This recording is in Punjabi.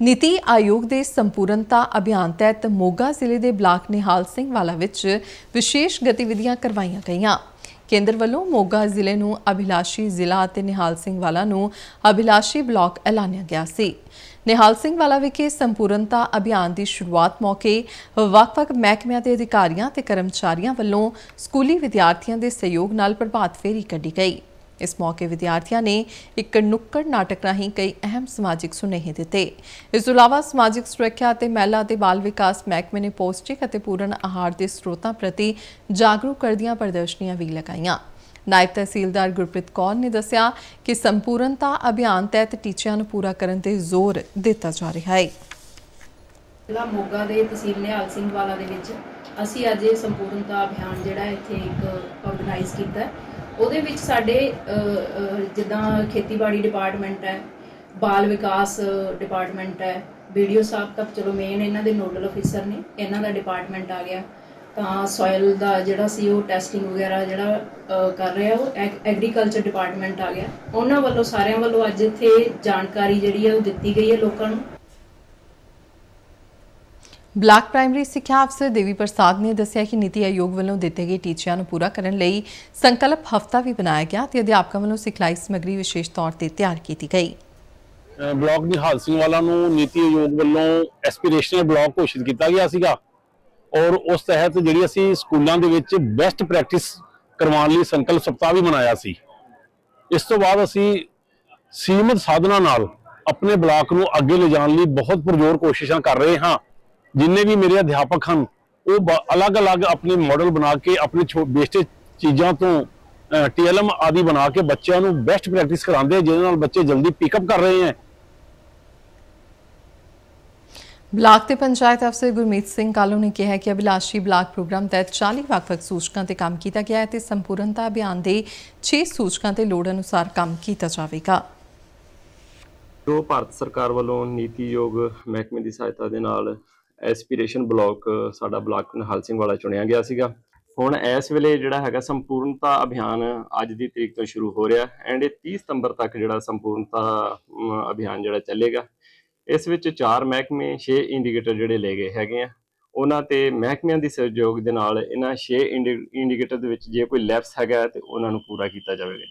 ਨੀਤੀ ਆਯੋਗ ਦੇ ਸੰਪੂਰਨਤਾ ਅਭਿਆਨ ਤਹਿਤ ਮੋਗਾ ਜ਼ਿਲ੍ਹੇ ਦੇ ਬਲਾਕ ਨਿਹਾਲ ਸਿੰਘ ਵਾਲਾ ਵਿੱਚ ਵਿਸ਼ੇਸ਼ ਗਤੀਵਿਧੀਆਂ ਕਰਵਾਈਆਂ ਗਈਆਂ। ਕੇਂਦਰ ਵੱਲੋਂ ਮੋਗਾ ਜ਼ਿਲ੍ਹੇ ਨੂੰ ਅਭਿਲਾਸ਼ੀ ਜ਼ਿਲ੍ਹਾ ਅਤੇ ਨਿਹਾਲ ਸਿੰਘ ਵਾਲਾ ਨੂੰ ਅਭਿਲਾਸ਼ੀ ਬਲਾਕ ਐਲਾਨਿਆ ਗਿਆ ਸੀ। ਨਿਹਾਲ ਸਿੰਘ ਵਾਲਾ ਵਿਖੇ ਸੰਪੂਰਨਤਾ ਅਭਿਆਨ ਦੀ ਸ਼ੁਰੂਆਤ ਮੌਕੇ ਵੱਖ-ਵੱਖ ਮਹਿਕਮਿਆਂ ਦੇ ਅਧਿਕਾਰੀਆਂ ਤੇ ਕਰਮਚਾਰੀਆਂ ਵੱਲੋਂ ਸਕੂਲੀ ਵਿਦਿਆਰਥੀਆਂ ਦੇ ਸਹਿਯੋਗ ਨਾਲ ਪ੍ਰਭਾਤ ਫੇਰੀ ਕੱਢੀ ਗਈ। ਇਸ ਮੌਕੇ ਵਿਦਿਆਰਥੀਆਂ ਨੇ ਇੱਕ ਨੁੱਕੜ ਨਾਟਕ ਰਾਹੀਂ ਕਈ ਅਹਿਮ ਸਮਾਜਿਕ ਸੁਨੇਹੇ ਦਿੱਤੇ। ਇਸ ਤੋਂ ਇਲਾਵਾ ਸਮਾਜਿਕ ਸੁਰੱਖਿਆ ਅਤੇ ਮਹਿਲਾ ਅਤੇ ਬਾਲ ਵਿਕਾਸ ਮਹਿਕਮੇ ਨੇ ਪੌਸ਼ਟਿਕ ਅਤੇ ਪੂਰਨ ਆਹਾਰ ਦੇ ਸਰੋਤਾਂ ਪ੍ਰਤੀ ਜਾਗਰੂਕ ਕਰਦੀਆਂ ਪ੍ਰਦਰਸ਼ਨੀਆਂ ਵੀ ਲਗਾਈਆਂ। ਨਾਇਬ ਤਹਿਸੀਲਦਾਰ ਗੁਰਪ੍ਰੀਤ ਕੌਰ ਨੇ ਦੱਸਿਆ ਕਿ ਸੰਪੂਰਨਤਾ ਅਭਿਆਨ ਤਹਿਤ ਟੀਚਿਆਂ ਨੂੰ ਪੂਰਾ ਕਰਨ ਤੇ ਜ਼ੋਰ ਦਿੱਤਾ ਜਾ ਰਿਹਾ ਹੈ। ਜ਼ਿਲ੍ਹਾ ਮੋਗਾ ਦੇ ਤਹਿਸੀਲ ਨਿਹਾਲ ਸਿੰਘ ਵਾਲਾ ਦੇ ਵਿੱਚ ਅਸੀਂ ਅੱਜ ਇਹ ਸੰਪੂਰਨਤਾ ਅਭਿਆਨ ਜਿਹੜਾ ਇੱਥੇ ਇੱਕ ਆਰਗੇਨਾਈਜ਼ ਕੀਤਾ ਉਹਦੇ ਵਿੱਚ ਸਾਡੇ ਜਿੱਦਾਂ ਖੇਤੀਬਾੜੀ ਡਿਪਾਰਟਮੈਂਟ ਹੈ, ਬਾਲ ਵਿਕਾਸ ਡਿਪਾਰਟਮੈਂਟ ਹੈ ਵੀਡੀਓ ਸਾਹਿਬ ਤੱਕ ਚਲੋ ਮੇਨ ਇਹਨਾਂ ਦੇ ਨੋਡਲ ਅਫੀਸਰ ਨੇ, ਇਹਨਾਂ ਦਾ ਡਿਪਾਰਟਮੈਂਟ ਆ ਗਿਆ। ਤਾਂ ਸੋਇਲ ਦਾ ਜਿਹੜਾ ਸੀ ਉਹ ਟੈਸਟਿੰਗ ਵਗੈਰਾ ਜਿਹੜਾ ਕਰ ਰਿਹਾ, ਉਹ ਐਗਰੀਕਲਚਰ ਡਿਪਾਰਟਮੈਂਟ ਆ ਗਿਆ। ਉਹਨਾਂ ਵੱਲੋਂ ਸਾਰਿਆਂ ਵੱਲੋਂ ਅੱਜ ਇੱਥੇ ਜਾਣਕਾਰੀ ਜਿਹੜੀ ਹੈ ਉਹ ਦਿੱਤੀ ਗਈ ਹੈ ਲੋਕਾਂ ਨੂੰ। ਬਲਾਕ ਪ੍ਰਾਇਮਰੀ ਸਿੱਖਿਆ ਅਫਸਰ ਦੇਵੀ ਪ੍ਰਸਾਦ ਨੇ ਦੱਸਿਆ ਕਿ ਨੀਤੀ ਆਯੋਗ ਵੱਲੋਂ ਦਿੱਤੇ ਗਏ ਟੀਚਿਆਂ ਨੂੰ ਪੂਰਾ ਕਰਨ ਲਈ ਸੰਕਲਪ ਹਫਤਾ ਵੀ ਬਣਾਇਆ ਗਿਆ ਤੇ ਅਧਿਆਪਕਾਂ ਵੱਲੋਂ ਸਿਖਲਾਈ ਸਮੱਗਰੀ ਵਿਸ਼ੇਸ਼ ਤੌਰ ਤੇ ਤਿਆਰ ਕੀਤੀ ਗਈ। ਬਲਾਕ ਨਿਹਾਲ ਸਿੰਘ ਵਾਲਾ ਨੂੰ ਨੀਤੀ ਆਯੋਗ ਵੱਲੋਂ ਐਸਪੀਰੇਸ਼ਨਲ ਬਲਾਕ ਘੋਸ਼ਿਤ ਕੀਤਾ ਗਿਆ ਸੀਗਾ ਔਰ ਉਸ ਤਹਿਤ ਜਿਹੜੀ ਅਸੀਂ ਸਕੂਲਾਂ ਦੇ ਵਿੱਚ ਬੈਸਟ ਪ੍ਰੈਕਟਿਸ ਕਰਵਾਉਣ ਲਈ ਸੰਕਲਪ ਸਪਤਾਹ ਵੀ ਮਨਾਇਆ ਸੀ। ਇਸ ਤੋਂ ਬਾਅਦ ਅਸੀਂ ਸੀਮਤ ਸਾਧਨਾਂ ਨਾਲ ਆਪਣੇ ਬਲਾਕ ਨੂੰ ਅੱਗੇ ਲਿਜਾਣ ਲਈ ਬਹੁਤ ਪੁਰਜ਼ੋਰ ਕੋਸ਼ਿਸ਼ਾਂ ਕਰ ਰਹੇ ਹਾਂ। ਜਿੰਨੇ ਵੀ ਮੇਰੇ ਅਧਿਆਪਕ ਹਨ ਉਹ ਅਲੱਗ-ਅਲੱਗ ਆਪਣੇ ਮਾਡਲ ਬਣਾ ਕੇ ਆਪਣੇ ਬੇਸਟ ਚੀਜ਼ਾਂ ਤੋਂ ਟੀਐਲਐਮ ਆਦਿ ਬਣਾ ਕੇ ਬੱਚਿਆਂ ਨੂੰ ਬੈਸਟ ਪ੍ਰੈਕਟਿਸ ਕਰਾਉਂਦੇ ਜਿਹਦੇ ਨਾਲ ਬੱਚੇ ਜਲਦੀ ਪਿਕਅਪ ਕਰ ਰਹੇ ਹੈ ਬਲਾਕ ਤੇ ਪੰਚਾਇਤ ਅਫਸਰ ਗੁਰਮੀਤ ਸਿੰਘ ਕਾਲੂ ਨੇ ਕਿਹਾ ਕਿ ਅਭਿਲਾਸ਼ੀ ਬਲਾਕ ਪ੍ਰੋਗਰਾਮ ਤਹਿਤ 40 ਵੱਖ-ਵੱਖ ਸੂਚਕਾਂ ਤੇ ਕੰਮ ਕੀਤਾ ਗਿਆ ਹੈ ਤੇ ਸੰਪੂਰਨਤਾ ਅਭਿਆਨ ਦੇ 6 ਸੂਚਕਾਂ ਤੇ ਲੋੜ ਅਨੁਸਾਰ ਕੰਮ ਕੀਤਾ ਜਾਵੇਗਾ। ਜੋ ਭਾਰਤ ਸਰਕਾਰ ਵੱਲੋਂ ਨੀਤੀ ਯੋਗ ਮਹਿਕਮੇ ਦੀ ਸਹਾਇਤਾ ਦੇ ਨਾਲ ਐਸਪੀਰੇਸ਼ਨ ਬਲਾਕ, ਸਾਡਾ ਬਲਾਕ ਨਿਹਾਲ ਸਿੰਘ ਵਾਲਾ ਚੁਣਿਆ ਗਿਆ ਸੀਗਾ। ਹੁਣ ਇਸ ਵੇਲੇ ਜਿਹੜਾ ਹੈਗਾ ਸੰਪੂਰਨਤਾ ਅਭਿਆਨ ਅੱਜ ਦੀ ਤਰੀਕ ਤੋਂ ਸ਼ੁਰੂ ਹੋ ਰਿਹਾ ਐਂਡ ਇਹ 30 ਸਤੰਬਰ ਤੱਕ ਜਿਹੜਾ ਸੰਪੂਰਨਤਾ ਅਭਿਆਨ ਜਿਹੜਾ ਚੱਲੇਗਾ। ਇਸ ਵਿੱਚ ਚਾਰ ਮਹਿਕਮੇ 6 ਇੰਡੀਕੇਟਰ ਜਿਹੜੇ ਲਏ ਗਏ ਹੈਗੇ ਆ। ਉਹਨਾਂ ਤੇ ਮਹਿਕਮਿਆਂ ਦੀ ਸਹਿਯੋਗ ਦੇ ਨਾਲ ਇਹਨਾਂ 6 ਇੰਡੀਕੇਟਰ ਦੇ ਵਿੱਚ ਜੇ ਕੋਈ ਲੈਪਸ ਹੈਗਾ ਤੇ ਉਹਨਾਂ ਨੂੰ ਪੂਰਾ ਕੀਤਾ ਜਾਵੇਗਾ।